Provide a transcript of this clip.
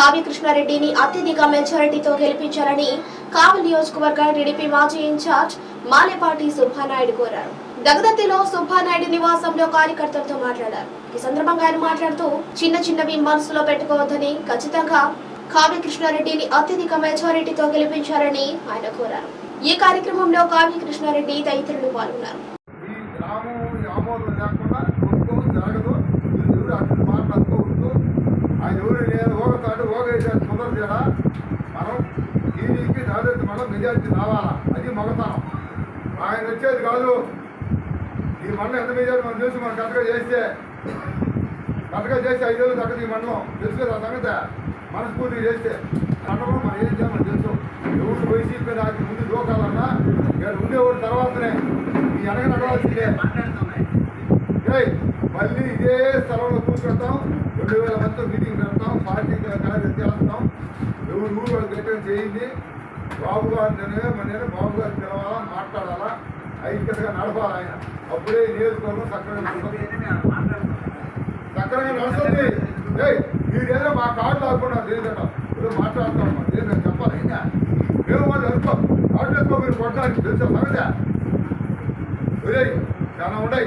కావ్య కృష్ణారెడ్డిని అత్యధిక మెజారిటీతో గెలిపించాలని కావలి నియోజకవర్గ టీడీపీ మాజీ ఇన్ఛార్జ్ మాలేపాటి సుబ్బానాయుడు కోరారు. దగదత్తిలో సుబ్బానాయుడు నివాసంలో కార్యకర్తలతో మాట్లాడారు. ఈ సందర్భంగా ఆయన మాట్లాడుతూ చిన్న చిన్నవి మనసులో పెట్టుకోవద్దని ఖచ్చితంగా కావ్య కృష్ణారెడ్డిని అత్యధిక మెజారిటీతో గెలిపించారని ఆయన కోరారు. ఈ కార్యక్రమంలో కావ్య కృష్ణారెడ్డి తదితరులు పాల్గొన్నారు ఈ గ్రామం ఈ ఆమోదం లేకుండా కొనుక్కో జరగదు మీరు ఎవరు అక్కడ మాట్లాడుకోవద్దు ఆయన ఎవరు నేను ఓగతాడు ఓగేసాడు కుదరదేడా మనం టీవీకి దాదాపు మనం మెజార్టీ రావాలా? అది మగతనం. ఆయన వచ్చేది కాదు. ఈ మండలం ఎంత మెజార్టీ మనం తెలుసు మనం కరెక్ట్గా చేస్తే కరెక్ట్గా చేస్తే ఐదు వేలు తగ్గదు ఈ మండలం తెలుసు కదా ఆ సంగతి? మనస్ఫూర్తిగా చేస్తే. మండలం మనం ఏం చేయాలి మనకు తెలుసు. ఎవరు వైసీపీ నాకు ముందు దూకాలన్నా ఇక్కడ ఉండేవాడు తర్వాతనే. ఈ వెనక నడవాల్సిందే మళ్ళీ ఇదే స్థలంలో కూర్చుంటాం. రెండు వేల గట్టిగా చేయింది బాబు గారు నేను నేను బాబు గారు పిలవాలా మాట్లాడాలా? ఐక్యతగా నడపాలి ఆయన? అప్పుడే నియోజకవర్గం సక్రమంగా. సక్రమంగా నడుస్తుంది. మీరేదో మా కార్డు లాకుండా తెలియదట ఏదో మాట్లాడతాం నేను చెప్పాలి. ఇంకా మేము వాళ్ళు అనుకో కార్డు ఎక్కువ మీరు కొట్టడానికి తెలుసా? ఒరేయ్ చాలా ఉన్నాయి.